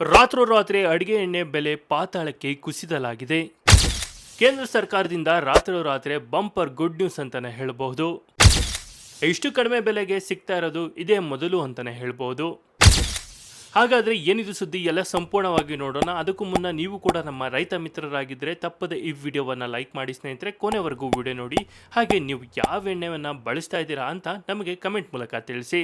ರಾತ್ರೋರಾತ್ರಿ ಅಡಿಗೆ ಎಣ್ಣೆ ಬೆಲೆ ಪಾತಾಳಕ್ಕೆ ಕುಸಿದಲಾಗಿದೆ ಕೇಂದ್ರ ಸರ್ಕಾರದಿಂದ ರಾತ್ರೋರಾತ್ರಿ ಬಂಪರ್ ಗುಡ್ ನ್ಯೂಸ್ ಅಂತಾನೆ ಹೇಳಬಹುದು. ಇಷ್ಟು ಕಡಿಮೆ ಬೆಲೆಗೆ ಸಿಗ್ತಾ ಇರೋದು ಇದೇ ಮೊದಲು ಅಂತಾನೆ ಹೇಳ್ಬೋದು ಹಾಗಾದರೆ ಏನಿದು ಸುದ್ದಿ? ಎಲ್ಲ ಸಂಪೂರ್ಣವಾಗಿ ನೋಡೋಣ. ಅದಕ್ಕೂ ಮುನ್ನ ನೀವು ಕೂಡ ನಮ್ಮ ರೈತ ಮಿತ್ರರಾಗಿದ್ದರೆ ತಪ್ಪದೆ ಈ ವಿಡಿಯೋವನ್ನು ಲೈಕ್ ಮಾಡಿ ಸ್ನೇಹಿತರೆ, ಕೊನೆವರೆಗೂ ವಿಡಿಯೋ ನೋಡಿ. ಹಾಗೆ ನೀವು ಯಾವ ಎಣ್ಣೆಯನ್ನು ಬಳಸ್ತಾ ಇದ್ದೀರಾ ಅಂತ ನಮಗೆ ಕಮೆಂಟ್ ಮೂಲಕ ತಿಳಿಸಿ.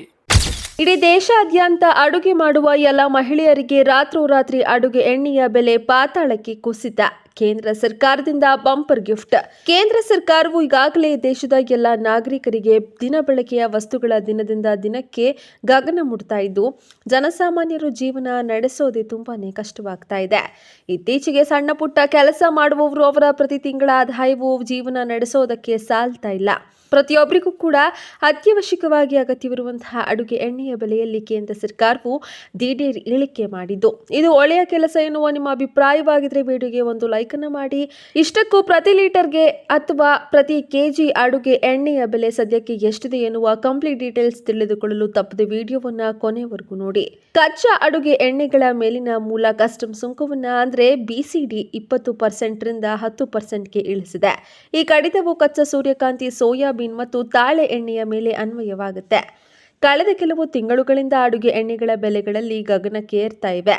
ಇಡೀ ದೇಶಾದ್ಯಂತ ಅಡುಗೆ ಮಾಡುವ ಎಲ್ಲ ಮಹಿಳೆಯರಿಗೆ ರಾತ್ರೋರಾತ್ರಿ ಅಡುಗೆ ಎಣ್ಣೆಯ ಬೆಲೆ ಪಾತಾಳಕ್ಕೆ ಕುಸಿತ. ಕೇಂದ್ರ ಸರ್ಕಾರದಿಂದ ಬಂಪರ್ ಗಿಫ್ಟ್. ಕೇಂದ್ರ ಸರ್ಕಾರವು ಈಗಾಗಲೇ ದೇಶದ ಎಲ್ಲ ನಾಗರಿಕರಿಗೆ ದಿನ ಬಳಕೆಯ ವಸ್ತುಗಳ ದಿನದಿಂದ ದಿನಕ್ಕೆ ಗಗನ ಮುಟ್ತಾ ಇದ್ದು, ಜನಸಾಮಾನ್ಯರು ಜೀವನ ನಡೆಸೋದೇ ತುಂಬಾನೇ ಕಷ್ಟವಾಗ್ತಾ ಇದೆ. ಇತ್ತೀಚೆಗೆ ಸಣ್ಣ ಪುಟ್ಟ ಕೆಲಸ ಮಾಡುವವರು ಅವರ ಪ್ರತಿ ತಿಂಗಳ ಆದಾಯವು ಜೀವನ ನಡೆಸೋದಕ್ಕೆ ಸಾಲ್ತಾ ಇಲ್ಲ. ಪ್ರತಿಯೊಬ್ಬರಿಗೂ ಕೂಡ ಅತ್ಯವಶ್ಯಕವಾಗಿ ಅಗತ್ಯವಿರುವಂತಹ ಅಡುಗೆ ಎಣ್ಣೆಯ ಬೆಲೆಯಲ್ಲಿ ಕೇಂದ್ರ ಸರ್ಕಾರವು ದಿಢೀರ್ ಇಳಿಕೆ ಮಾಡಿದ್ದು. ಇದು ಒಳ್ಳೆಯ ಕೆಲಸ ಎನ್ನುವ ನಿಮ್ಮ ಅಭಿಪ್ರಾಯವಾಗಿದ್ರೆ ವಿಡಿಯೋಗೆ ಒಂದು ಲೈಕ್ ಅನ್ನು ಮಾಡಿ ಇಷ್ಟಕ್ಕೂ ಪ್ರತಿ ಲೀಟರ್ಗೆ ಅಥವಾ ಪ್ರತಿ ಕೆಜಿ ಅಡುಗೆ ಎಣ್ಣೆಯ ಬೆಲೆ ಸದ್ಯಕ್ಕೆ ಎಷ್ಟಿದೆ ಎನ್ನುವ ಕಂಪ್ಲೀಟ್ ಡೀಟೇಲ್ಸ್ ತಿಳಿದುಕೊಳ್ಳಲು ತಪ್ಪದೆ ವಿಡಿಯೋವನ್ನ ಕೊನೆವರೆಗೂ ನೋಡಿ. ಕಚ್ಚಾ ಅಡುಗೆ ಎಣ್ಣೆಗಳ ಮೇಲಿನ ಮೂಲ ಕಸ್ಟಮ್ ಸುಂಕವನ್ನ ಅಂದ್ರೆ ಬಿಸಿಡಿ ಇಪ್ಪತ್ತು ಪರ್ಸೆಂಟ್ ರಿಂದ ಹತ್ತು ಪರ್ಸೆಂಟ್ಗೆ ಇಳಿಸಿದೆ. ಈ ಕಡಿತವು ಕಚ್ಚಾ ಸೂರ್ಯಕಾಂತಿ, ಸೋಯಾಬೀನ್ ಮತ್ತು ತಾಳೆ ಎಣ್ಣೆಯ ಮೇಲೆ ಅನ್ವಯವಾಗುತ್ತೆ. ಕಳೆದ ಕೆಲವು ತಿಂಗಳುಗಳಿಂದ ಅಡುಗೆ ಎಣ್ಣೆಗಳ ಬೆಲೆಗಳಲ್ಲಿ ಗಗನಕ್ಕೆ ಏರ್ತಾ ಇವೆ.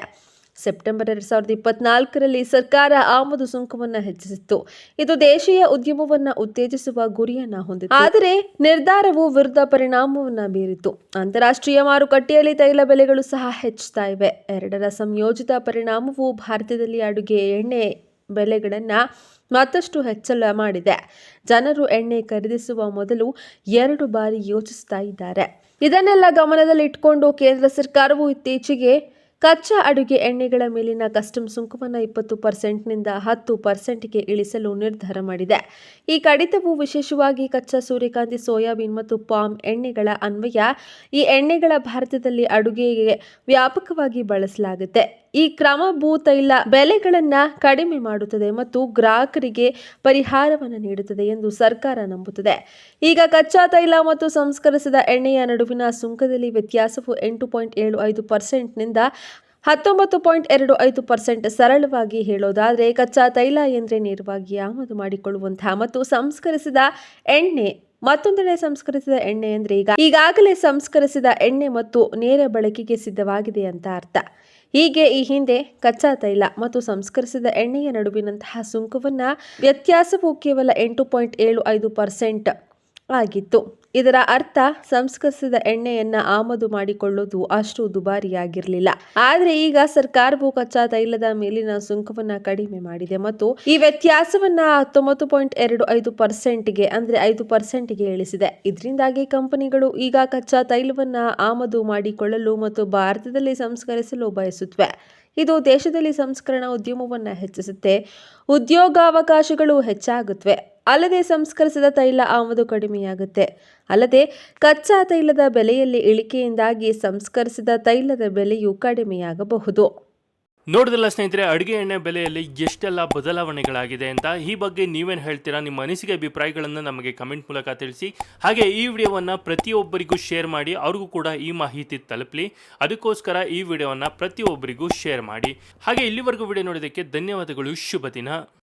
ಸೆಪ್ಟೆಂಬರ್ ಎರಡ್ ಸಾವಿರದ ಇಪ್ಪತ್ನಾಲ್ಕರಲ್ಲಿ ಸರ್ಕಾರ ಆಮದು ಸುಂಕವನ್ನು ಹೆಚ್ಚಿಸಿತ್ತು. ಇದು ದೇಶೀಯ ಉದ್ಯಮವನ್ನ ಉತ್ತೇಜಿಸುವ ಗುರಿಯನ್ನ ಹೊಂದಿತ್ತು. ಆದರೆ ನಿರ್ಧಾರವು ವಿರುದ್ಧ ಪರಿಣಾಮವನ್ನ ಬೀರಿತು. ಅಂತಾರಾಷ್ಟ್ರೀಯ ಮಾರುಕಟ್ಟೆಯಲ್ಲಿ ತೈಲ ಬೆಲೆಗಳು ಸಹ ಹೆಚ್ಚುತ್ತಾ ಇವೆ. ಎರಡರ ಸಂಯೋಜಿತ ಪರಿಣಾಮವು ಭಾರತದಲ್ಲಿ ಅಡುಗೆ, ಎಣ್ಣೆ ಬೆಲೆಗಳನ್ನು ಮತ್ತಷ್ಟು ಹೆಚ್ಚಳ ಮಾಡಿದೆ. ಜನರು ಎಣ್ಣೆ ಖರೀದಿಸುವ ಮೊದಲು ಎರಡು ಬಾರಿ ಯೋಚಿಸ್ತಾ ಇದ್ದಾರೆ. ಇದನ್ನೆಲ್ಲ ಗಮನದಲ್ಲಿಟ್ಟುಕೊಂಡು ಕೇಂದ್ರ ಸರ್ಕಾರವು ಇತ್ತೀಚೆಗೆ ಕಚ್ಚಾ ಅಡುಗೆ ಎಣ್ಣೆಗಳ ಮೇಲಿನ ಕಸ್ಟಮ್ ಸುಂಕವನ್ನು ಇಪ್ಪತ್ತು ಪರ್ಸೆಂಟ್ನಿಂದ ಹತ್ತು ಪರ್ಸೆಂಟ್ಗೆ ಇಳಿಸಲು ನಿರ್ಧಾರ ಮಾಡಿದೆ. ಈ ಕಡಿತವು ವಿಶೇಷವಾಗಿ ಕಚ್ಚಾ ಸೂರ್ಯಕಾಂತಿ, ಸೋಯಾಬೀನ್ ಮತ್ತು ಪಾಮ್ ಎಣ್ಣೆಗಳ ಅನ್ವಯ ಈ ಎಣ್ಣೆಗಳ ಭಾರತದಲ್ಲಿ ಅಡುಗೆಗೆ ವ್ಯಾಪಕವಾಗಿ ಬಳಸಲಾಗುತ್ತೆ. ಈ ಕ್ರಮ ಭೂತೈಲ ಬೆಲೆಗಳನ್ನು ಕಡಿಮೆ ಮಾಡುತ್ತದೆ ಮತ್ತು ಗ್ರಾಹಕರಿಗೆ ಪರಿಹಾರವನ್ನು ನೀಡುತ್ತದೆ ಎಂದು ಸರ್ಕಾರ ನಂಬುತ್ತದೆ. ಈಗ ಕಚ್ಚಾ ತೈಲ ಮತ್ತು ಸಂಸ್ಕರಿಸಿದ ಎಣ್ಣೆಯ ನಡುವಿನ ಸುಂಕದಲ್ಲಿ ವ್ಯತ್ಯಾಸವು ಎಂಟು ಪಾಯಿಂಟ್ ಏಳು ಐದು ಪರ್ಸೆಂಟ್ನಿಂದ ಹತ್ತೊಂಬತ್ತು ಪಾಯಿಂಟ್ ಎರಡು ಐದು ಪರ್ಸೆಂಟ್ ಸರಳವಾಗಿ ಹೇಳೋದಾದರೆ ಕಚ್ಚಾ ತೈಲ ಎಂದರೆ ನೇರವಾಗಿ ಆಮದು ಮಾಡಿಕೊಳ್ಳುವಂತಹ ಮತ್ತು ಸಂಸ್ಕರಿಸಿದ ಎಣ್ಣೆ ಮತ್ತೊಂದೆಡೆ ಸಂಸ್ಕರಿಸಿದ ಎಣ್ಣೆ ಅಂದ್ರೆ ಈಗ ಈಗಾಗಲೇ ಸಂಸ್ಕರಿಸಿದ ಎಣ್ಣೆ ಮತ್ತು ನೇರ ಬಳಕೆಗೆ ಸಿದ್ಧವಾಗಿದೆ ಅಂತ ಅರ್ಥ. ಹೀಗೆ ಈ ಹಿಂದೆ ಕಚ್ಚಾ ತೈಲ ಮತ್ತು ಸಂಸ್ಕರಿಸಿದ ಎಣ್ಣೆಯ ನಡುವಿನಂತಹ ಸುಂಕವನ್ನು ವ್ಯತ್ಯಾಸವು ಕೇವಲ ಎಂಟು ಪಾಯಿಂಟ್ ಏಳು ಐದು ಪರ್ಸೆಂಟ್ ಆಗಿತ್ತು. ಇದರ ಅರ್ಥ ಸಂಸ್ಕರಿಸಿದ ಎಣ್ಣೆಯನ್ನ ಆಮದು ಮಾಡಿಕೊಳ್ಳೋದು ಅಷ್ಟು ದುಬಾರಿಯಾಗಿರಲಿಲ್ಲ. ಆದರೆ ಈಗ ಸರ್ಕಾರವು ಕಚ್ಚಾ ತೈಲದ ಮೇಲಿನ ಸುಂಕವನ್ನ ಕಡಿಮೆ ಮಾಡಿದೆ ಮತ್ತು ಈ ವ್ಯತ್ಯಾಸವನ್ನ ಹತ್ತೊಂಬತ್ತು ಪಾಯಿಂಟ್ ಎರಡು ಐದು ಪರ್ಸೆಂಟ್ಗೆ ಅಂದ್ರೆ ಐದು ಪರ್ಸೆಂಟ್ಗೆ ಇಳಿಸಿದೆ. ಇದರಿಂದಾಗಿ ಕಂಪನಿಗಳು ಈಗ ಕಚ್ಚಾ ತೈಲವನ್ನ ಆಮದು ಮಾಡಿಕೊಳ್ಳಲು ಮತ್ತು ಭಾರತದಲ್ಲಿ ಸಂಸ್ಕರಿಸಲು ಬಯಸುತ್ತವೆ ಇದು ದೇಶದಲ್ಲಿ ಸಂಸ್ಕರಣಾ ಉದ್ಯಮವನ್ನು ಹೆಚ್ಚಿಸುತ್ತೆ. ಉದ್ಯೋಗಾವಕಾಶಗಳು ಹೆಚ್ಚಾಗುತ್ತವೆ ಅಲ್ಲದೆ ಸಂಸ್ಕರಿಸಿದ ತೈಲ ಆಮದು ಕಡಿಮೆಯಾಗುತ್ತೆ. ಅಲ್ಲದೆ ಕಚ್ಚಾ ತೈಲದ ಬೆಲೆಯಲ್ಲಿ ಇಳಿಕೆಯಿಂದಾಗಿ ಸಂಸ್ಕರಿಸಿದ ತೈಲದ ಬೆಲೆಯೂ ಕಡಿಮೆಯಾಗಬಹುದು. ನೋಡಿದ್ರಲ್ಲ ಸ್ನೇಹಿತರೆ, ಅಡುಗೆ ಎಣ್ಣೆ ಬೆಲೆಯಲ್ಲಿ ಎಷ್ಟೆಲ್ಲ ಬದಲಾವಣೆಗಳಾಗಿದೆ ಅಂತ ಈ ಬಗ್ಗೆ ನೀವೇನು ಹೇಳ್ತೀರಾ? ನಿಮ್ಮ ಅನಿಸಿಕೆ ಅಭಿಪ್ರಾಯಗಳನ್ನು ನಮಗೆ ಕಮೆಂಟ್ ಮೂಲಕ ತಿಳಿಸಿ. ಹಾಗೆ ಈ ವಿಡಿಯೋವನ್ನು ಪ್ರತಿಯೊಬ್ಬರಿಗೂ ಶೇರ್ ಮಾಡಿ, ಅವ್ರಿಗೂ ಕೂಡ ಈ ಮಾಹಿತಿ ತಲುಪಲಿ. ಅದಕ್ಕೋಸ್ಕರ ಈ ವಿಡಿಯೋವನ್ನು ಪ್ರತಿಯೊಬ್ಬರಿಗೂ ಶೇರ್ ಮಾಡಿ. ಹಾಗೆ ಇಲ್ಲಿವರೆಗೂ ವಿಡಿಯೋ ನೋಡೋದಕ್ಕೆ ಧನ್ಯವಾದಗಳು, ಶುಭ ದಿನ.